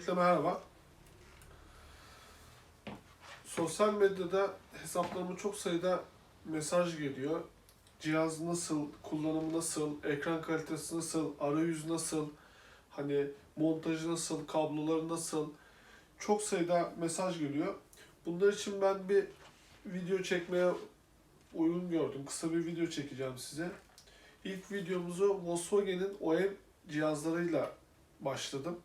Öncelikle merhaba. Sosyal medyada hesaplarıma çok sayıda mesaj geliyor. Cihaz nasıl, kullanımı nasıl, ekran kalitesi nasıl, arayüz nasıl, hani montajı nasıl, kabloları nasıl çok sayıda mesaj geliyor. Bunlar için ben bir video çekmeye uygun gördüm. Kısa bir video çekeceğim size. İlk videomuzu Volkswagen'in OEM cihazlarıyla başladım.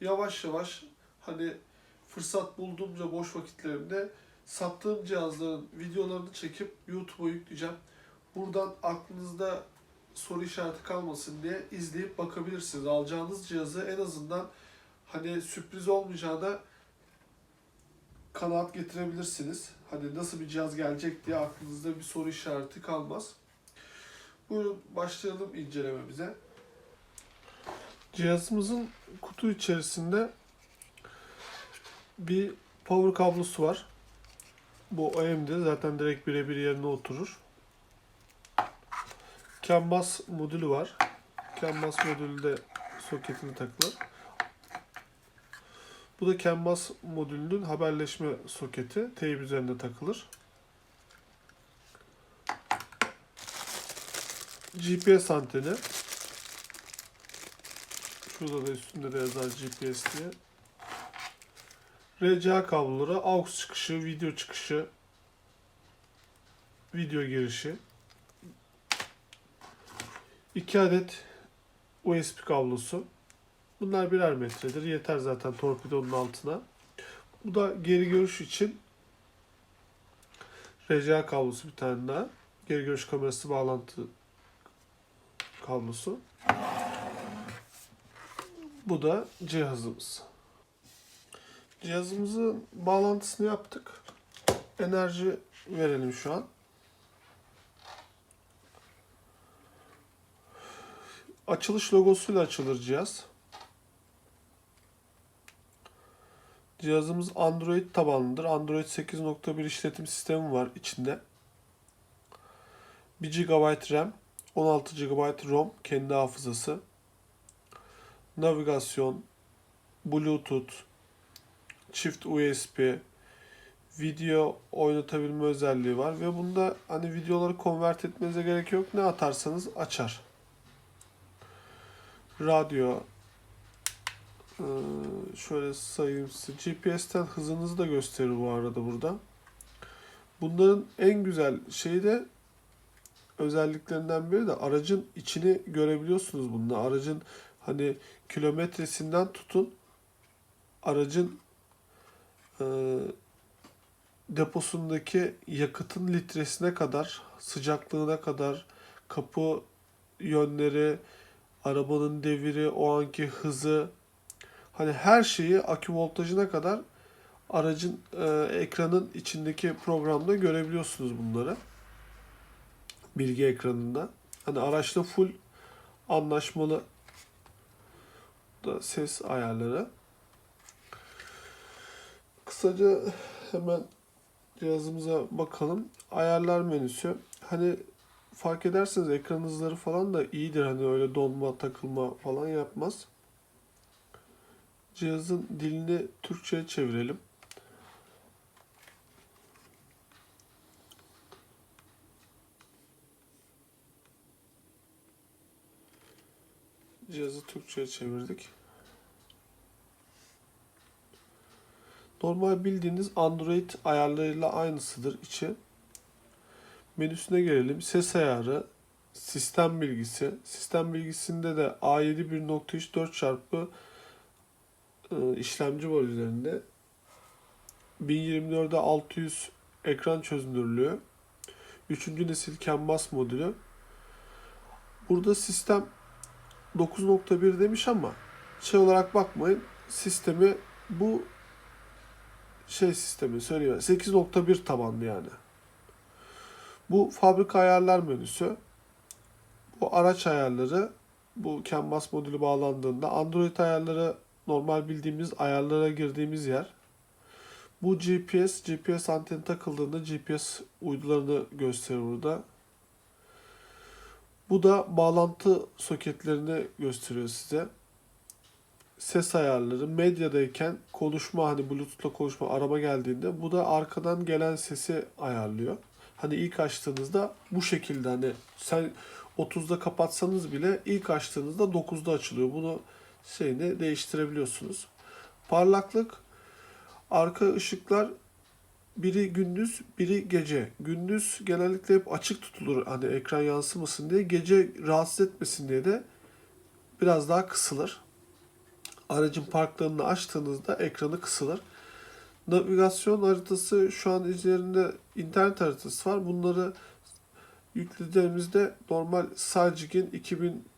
Yavaş yavaş hani fırsat bulduğumca boş vakitlerimde sattığım cihazların videolarını çekip YouTube'a yükleyeceğim. Buradan aklınızda soru işareti kalmasın diye izleyip bakabilirsiniz. Alacağınız cihazı en azından hani sürpriz olmayacağına kanaat getirebilirsiniz. Hani nasıl bir cihaz gelecek diye aklınızda bir soru işareti kalmaz. Buyurun başlayalım incelememize. Cihazımızın kutu içerisinde bir power kablosu var. Bu OEM'de zaten direkt birebir yerine oturur. CAN bus modülü var. CAN bus modülü de soketine takılır. Bu da CAN bus modülünün haberleşme soketi. Teyp üzerinde takılır. GPS anteni. Şurada da üstünde de yazar GPS diye. RCA kabloları, AUX çıkışı, video çıkışı, video girişi. 2 adet USB kablosu. Bunlar birer metredir. Yeter zaten torpidonun altına. Bu da geri görüş için RCA kablosu bir tane daha. Geri görüş kamerası bağlantı kablosu. Bu da cihazımız. Cihazımızın bağlantısını yaptık. Enerji verelim şu an. Açılış logosuyla açılır cihaz. Cihazımız Android tabanlıdır. Android 8.1 işletim sistemi var içinde. 1 GB RAM, 16 GB ROM kendi hafızası. Navigasyon, Bluetooth, çift USB, video oynatabilme özelliği var ve bunda hani videoları konvert etmenize gerek yok. Ne atarsanız açar. Radyo, ee, şöyle sayayım size. GPS'ten hızınızı da gösterir bu arada burada. Bunların en güzel şeyi de özelliklerinden biri de aracın içini görebiliyorsunuz bunda. Aracın hani kilometresinden tutun aracın e, deposundaki yakıtın litresine kadar, sıcaklığına kadar, kapı yönleri, arabanın deviri, o anki hızı, hani her şeyi akü voltajına kadar aracın e, ekranın içindeki programda görebiliyorsunuz bunları. Bilgi ekranında. Hani araçla full anlaşmalı da ses ayarları. Kısaca hemen cihazımıza bakalım. Ayarlar menüsü. Hani fark ederseniz ekran hızları falan da iyidir. Hani öyle donma, takılma falan yapmaz. Cihazın dilini Türkçe'ye çevirelim. Cihazı Türkçe'ye çevirdik. Normal bildiğiniz Android ayarlarıyla aynısıdır içi. Menüsüne gelelim. Ses ayarı, sistem bilgisi. Sistem bilgisinde de A7 1.3 4 çarpı e, işlemci var üzerinde. 1024'e 600 ekran çözünürlüğü. Üçüncü nesil CAN modülü. Burada sistem 9.1 demiş ama şey olarak bakmayın. Sistemi bu şey sistemi söyleyeyim. 8.1 tabanlı yani. Bu fabrika ayarlar menüsü. Bu araç ayarları. Bu CAN modülü bağlandığında Android ayarları normal bildiğimiz ayarlara girdiğimiz yer. Bu GPS, GPS anteni takıldığında GPS uydularını gösterir burada. Bu da bağlantı soketlerini gösteriyor size. ses ayarları, medyadayken konuşma hani Bluetooth'la konuşma araba geldiğinde bu da arkadan gelen sesi ayarlıyor. Hani ilk açtığınızda bu şekilde hani sen 30'da kapatsanız bile ilk açtığınızda 9'da açılıyor. Bunu şeyini değiştirebiliyorsunuz. Parlaklık arka ışıklar biri gündüz, biri gece. Gündüz genellikle hep açık tutulur hani ekran yansımasın diye. Gece rahatsız etmesin diye de biraz daha kısılır. Aracın parklarını açtığınızda ekranı kısılır. Navigasyon haritası şu an üzerinde internet haritası var. Bunları yüklediğimizde normal Sagic'in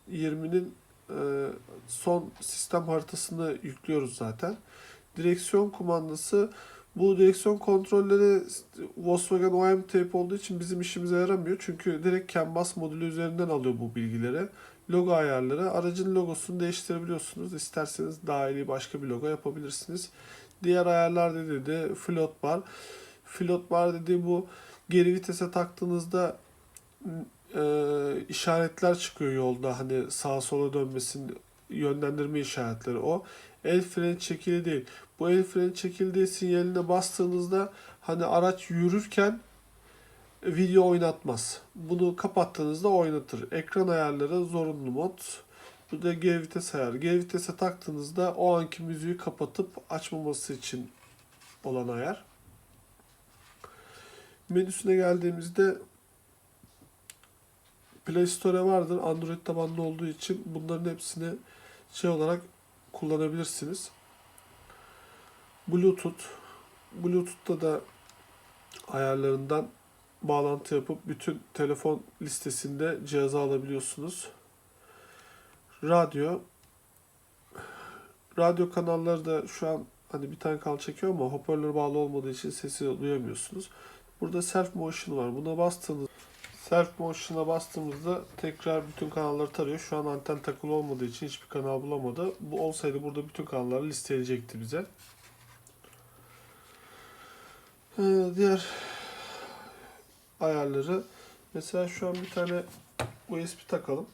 2020'nin e, son sistem haritasını yüklüyoruz zaten. Direksiyon kumandası bu direksiyon kontrolleri Volkswagen OEM tape olduğu için bizim işimize yaramıyor. Çünkü direkt CAN bus modülü üzerinden alıyor bu bilgileri. Logo ayarları. Aracın logosunu değiştirebiliyorsunuz. İsterseniz dahili başka bir logo yapabilirsiniz. Diğer ayarlar dediği de float bar. Float bar dediği bu geri vitese taktığınızda e, işaretler çıkıyor yolda. Hani sağa sola dönmesin yönlendirme işaretleri o. El freni çekili değil. Bu el freni çekildiği sinyaline bastığınızda hani araç yürürken video oynatmaz. Bunu kapattığınızda oynatır. Ekran ayarları zorunlu mod. Bu da G vites ayarı. G vitese taktığınızda o anki müziği kapatıp açmaması için olan ayar. Menüsüne geldiğimizde Play Store vardır. Android tabanlı olduğu için bunların hepsini şey olarak kullanabilirsiniz. Bluetooth. Bluetooth'ta da ayarlarından bağlantı yapıp bütün telefon listesinde cihazı alabiliyorsunuz. Radyo. Radyo kanalları da şu an hani bir tane kanal çekiyor ama hoparlör bağlı olmadığı için sesi duyamıyorsunuz. Burada self motion var. Buna bastığınız self motion'a bastığımızda tekrar bütün kanalları tarıyor. Şu an anten takılı olmadığı için hiçbir kanal bulamadı. Bu olsaydı burada bütün kanalları listeleyecekti bize. Ee, diğer ayarları mesela şu an bir tane USB takalım.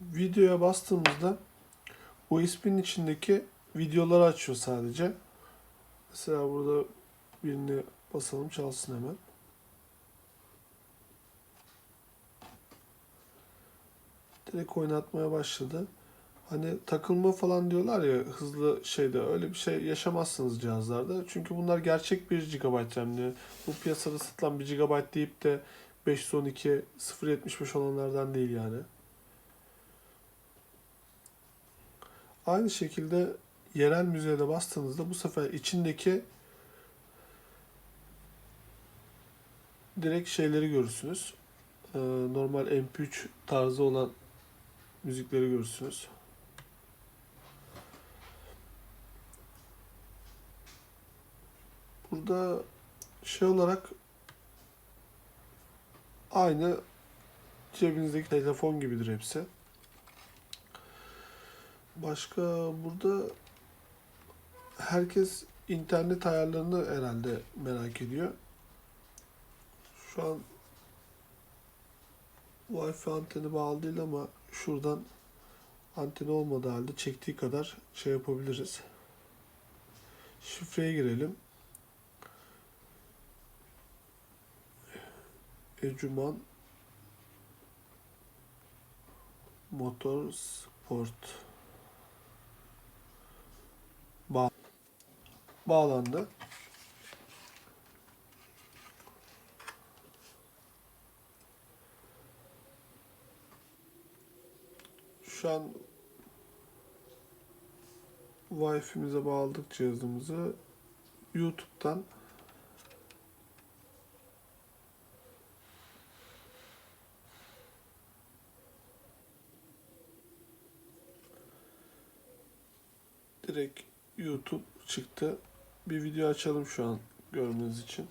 Videoya bastığımızda USB'nin içindeki videoları açıyor sadece. Mesela burada birini basalım çalsın hemen. Direkt oynatmaya başladı. Hani takılma falan diyorlar ya hızlı şeyde öyle bir şey yaşamazsınız cihazlarda. Çünkü bunlar gerçek 1 GB RAM'li. Bu piyasada satılan 1 GB deyip de 512 075 olanlardan değil yani. Aynı şekilde yerel müziğe de bastığınızda bu sefer içindeki direkt şeyleri görürsünüz. Ee, normal MP3 tarzı olan müzikleri görürsünüz. Burada şey olarak aynı cebinizdeki telefon gibidir hepsi. Başka burada herkes internet ayarlarını herhalde merak ediyor. Şu an Wi-Fi anteni bağlı değil ama şuradan anteni olmadığı halde çektiği kadar şey yapabiliriz. Şifreye girelim. Ecuman Motorsport Bağ bağlandı. Şu an Wi-Fi'mize bağladık cihazımızı. YouTube'dan direkt YouTube çıktı. Bir video açalım şu an görmeniz için.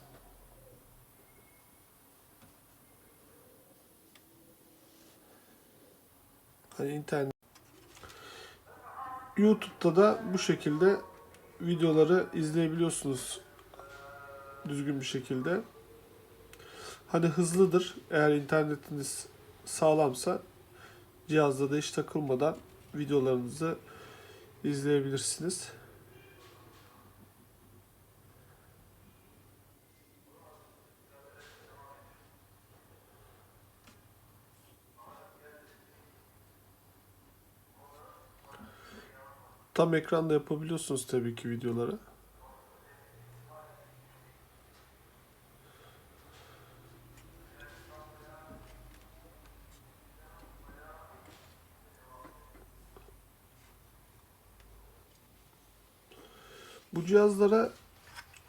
Hani internet YouTube'da da bu şekilde videoları izleyebiliyorsunuz düzgün bir şekilde. Hani hızlıdır. Eğer internetiniz sağlamsa cihazda da hiç takılmadan videolarınızı izleyebilirsiniz. Tam ekranda yapabiliyorsunuz tabii ki videoları. Bu cihazlara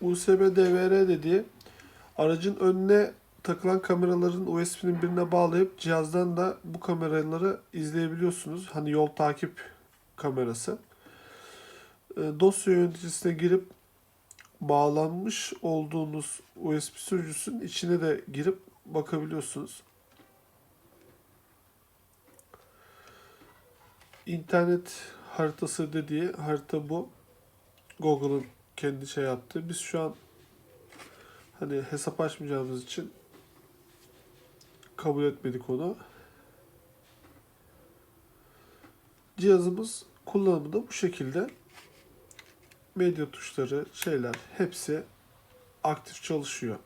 USB DVR dediği aracın önüne takılan kameraların USB'nin birine bağlayıp cihazdan da bu kameraları izleyebiliyorsunuz. Hani yol takip kamerası. E, dosya yöneticisine girip bağlanmış olduğunuz USB sürücüsünün içine de girip bakabiliyorsunuz. İnternet haritası dediği harita bu. Google'ın kendi şey yaptığı. Biz şu an hani hesap açmayacağımız için kabul etmedik onu. Cihazımız kullanımı da bu şekilde. Medya tuşları, şeyler hepsi aktif çalışıyor.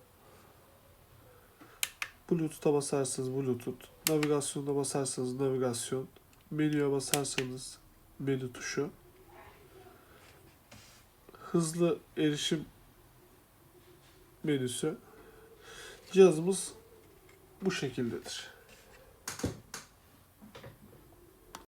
Bluetooth'a basarsanız Bluetooth, navigasyonda basarsanız navigasyon, menüye basarsanız menü tuşu. Hızlı erişim menüsü. Cihazımız bu şekildedir.